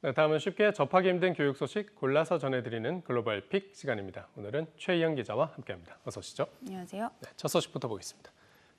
네, 다음은 쉽게 접하기 힘든 교육 소식 골라서 전해드리는 글로벌 픽 시간입니다. 오늘은 최희영 기자와 함께합니다. 어서 오시죠. 안녕하세요. 네, 첫 소식부터 보겠습니다.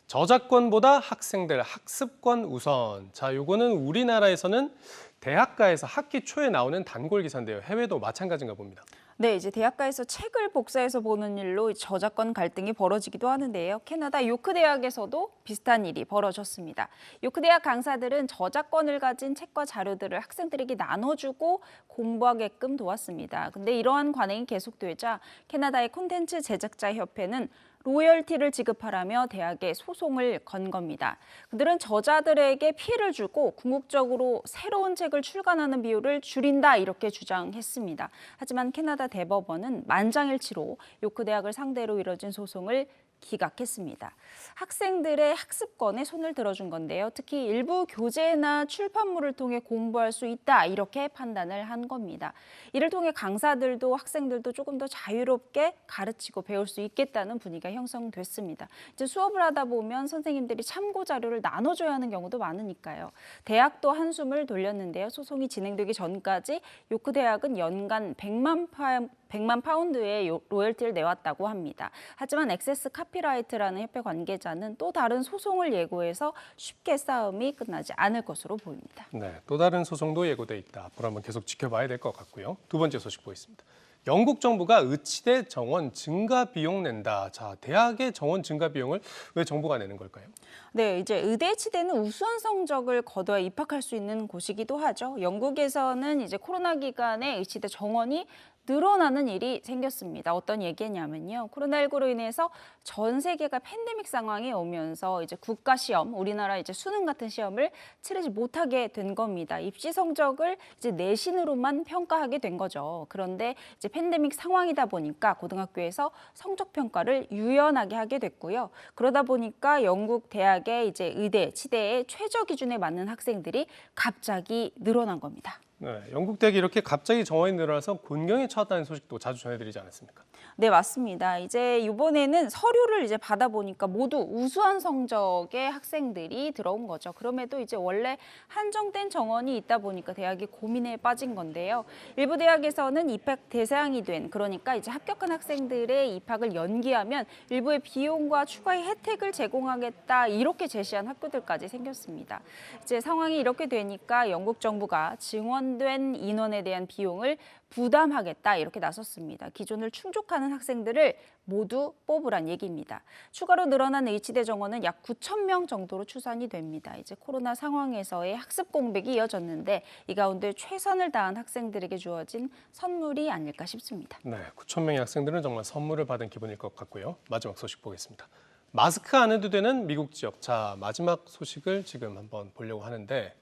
저작권보다 학생들 학습권 우선. 자, 요거는 우리나라에서는 대학가에서 학기 초에 나오는 단골 기사인데요. 해외도 마찬가지인가 봅니다. 네, 이제 대학가에서 책을 복사해서 보는 일로 저작권 갈등이 벌어지기도 하는데요. 캐나다 요크 대학에서도 비슷한 일이 벌어졌습니다. 요크 대학 강사들은 저작권을 가진 책과 자료들을 학생들에게 나눠주고 공부하게끔 도왔습니다. 근데 이러한 관행이 계속되자 캐나다의 콘텐츠 제작자 협회는 로열티를 지급하라며 대학에 소송을 건 겁니다. 그들은 저자들에게 피해를 주고 궁극적으로 새로운 책을 출간하는 비율을 줄인다 이렇게 주장했습니다. 하지만 캐나다 대법원은 만장일치로 요크 대학을 상대로 이뤄진 소송을 기각했습니다. 학생들의 학습권에 손을 들어준 건데요. 특히 일부 교재나 출판물을 통해 공부할 수 있다 이렇게 판단을 한 겁니다. 이를 통해 강사들도 학생들도 조금 더 자유롭게 가르치고 배울 수 있겠다는 분위기가 형성됐습니다. 이제 수업을 하다 보면 선생님들이 참고 자료를 나눠줘야 하는 경우도 많으니까요. 대학도 한숨을 돌렸는데요. 소송이 진행되기 전까지 요크 대학은 연간 100만 파 100만 파운드의 요- 로열티를 내왔다고 합니다. 하지만 엑세스 카피라이트라는 협회 관계자는 또 다른 소송을 예고해서 쉽게 싸움이 끝나지 않을 것으로 보입니다. 네, 또 다른 소송도 예고돼 있다. 앞으로 한번 계속 지켜봐야 될 것 같고요. 두 번째 소식 보겠습니다. 영국 정부가 의치대 정원 증가 비용 낸다. 자, 대학의 정원 증가 비용을 왜 정부가 내는 걸까요? 네, 이제 의대 치대는 우수한 성적을 거둬야 입학할 수 있는 곳이기도 하죠. 영국에서는 이제 코로나 기간에 의치대 정원이 늘어나는 일이 생겼습니다. 어떤 얘기냐면요. 코로나19로 인해서 전 세계가 팬데믹 상황이 오면서 이제 국가 시험, 우리나라 이제 수능 같은 시험을 치르지 못하게 된 겁니다. 입시 성적을 이제 내신으로만 평가하게 된 거죠. 그런데 이제 팬데믹 상황이다 보니까 고등학교에서 성적 평가를 유연하게 하게 됐고요. 그러다 보니까 영국 대학의 이제 의대, 치대의 최저 기준에 맞는 학생들이 갑자기 늘어난 겁니다. 네, 영국 대학이 이렇게 갑자기 정원이 늘어나서 곤경에 처했다는 소식도 자주 전해드리지 않았습니까? 네, 맞습니다. 이제 이번에는 서류를 이제 받아보니까 모두 우수한 성적의 학생들이 들어온 거죠. 그럼에도 이제 원래 한정된 정원이 있다 보니까 대학이 고민에 빠진 건데요. 일부 대학에서는 입학 대상이 된 그러니까 이제 합격한 학생들의 입학을 연기하면 일부의 비용과 추가의 혜택을 제공하겠다 이렇게 제시한 학교들까지 생겼습니다. 이제 상황이 이렇게 되니까 영국 정부가 증원된 인원에 대한 비용을 부담하겠다 이렇게 나섰습니다. 기존을 충족 하는 학생들을 모두 뽑으란 얘기입니다. 추가로 늘어난 H대 정원은 약 9천 명 정도로 추산이 됩니다. 이제 코로나 상황에서의 학습 공백이 이어졌는데 이 가운데 최선을 다한 학생들에게 주어진 선물이 아닐까 싶습니다. 네, 9천 명의 학생들은 정말 선물을 받은 기분일 것 같고요. 마지막 소식 보겠습니다. 마스크 안 해도 되는 미국 지역. 자, 마지막 소식을 지금 한번 보려고 하는데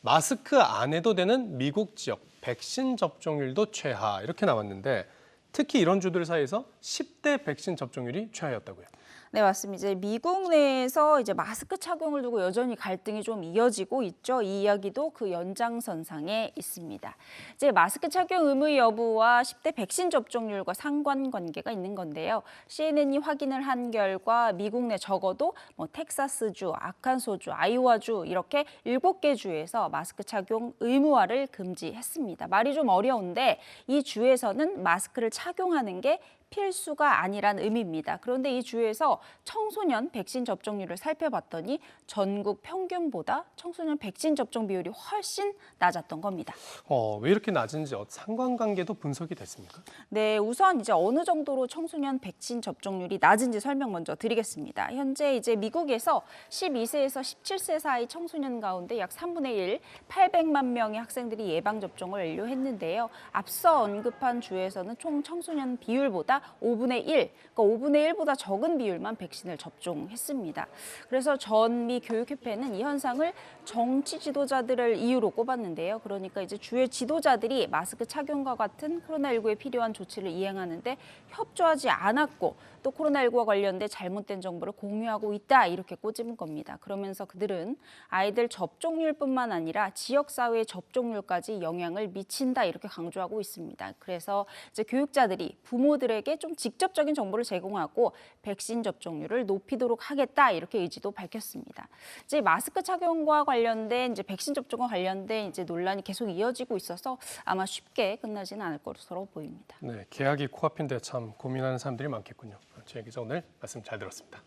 마스크 안 해도 되는 미국 지역 백신 접종률도 최하 이렇게 나왔는데 특히 이런 주들 사이에서 10대 백신 접종률이 최하였다고요. 네, 맞습니다. 이제 미국 내에서 이제 마스크 착용을 두고 여전히 갈등이 좀 이어지고 있죠. 이 이야기도 그 연장선상에 있습니다. 이제 마스크 착용 의무 여부와 10대 백신 접종률과 상관관계가 있는 건데요. CNN이 확인을 한 결과 미국 내 적어도 뭐 텍사스주, 아칸소주, 아이오와주 이렇게 7개 주에서 마스크 착용 의무화를 금지했습니다. 말이 좀 어려운데 이 주에서는 마스크를 착용하는 게 필수가 아니란 의미입니다. 그런데 이 주에서 청소년 백신 접종률을 살펴봤더니 전국 평균보다 청소년 백신 접종 비율이 훨씬 낮았던 겁니다. 어, 왜 이렇게 낮은지 어- 상관관계도 분석이 됐습니까? 네, 우선 이제 어느 정도로 청소년 백신 접종률이 낮은지 설명 먼저 드리겠습니다. 현재 이제 미국에서 12세에서 17세 사이 청소년 가운데 약 3분의 1, 800만 명의 학생들이 예방 접종을 완료했는데요. 앞서 언급한 주에서는 총 청소년 비율보다 5분의 1, 그러니까 5분의 1보다 적은 비율만 백신을 접종했습니다. 그래서 전미 교육협회는 이 현상을 정치 지도자들을 이유로 꼽았는데요. 그러니까 이제 주의 지도자들이 마스크 착용과 같은 코로나19에 필요한 조치를 이행하는데 협조하지 않았고 또 코로나19와 관련된 잘못된 정보를 공유하고 있다 이렇게 꼬집은 겁니다. 그러면서 그들은 아이들 접종률뿐만 아니라 지역 사회의 접종률까지 영향을 미친다 이렇게 강조하고 있습니다. 그래서 이제 교육자들이 부모들에게 소비자에게 좀 직접적인 정보를 제공하고 백신 접종률을 높이도록 하겠다 이렇게 의지도 밝혔습니다. 이제 마스크 착용과 관련된 이제 백신 접종과 관련된 이제 논란이 계속 이어지고 있어서 아마 쉽게 끝나지는 않을 것으로 보입니다. 네, 계약이 코앞인데 참 고민하는 사람들이 많겠군요. 최 기자 오늘 말씀 잘 들었습니다.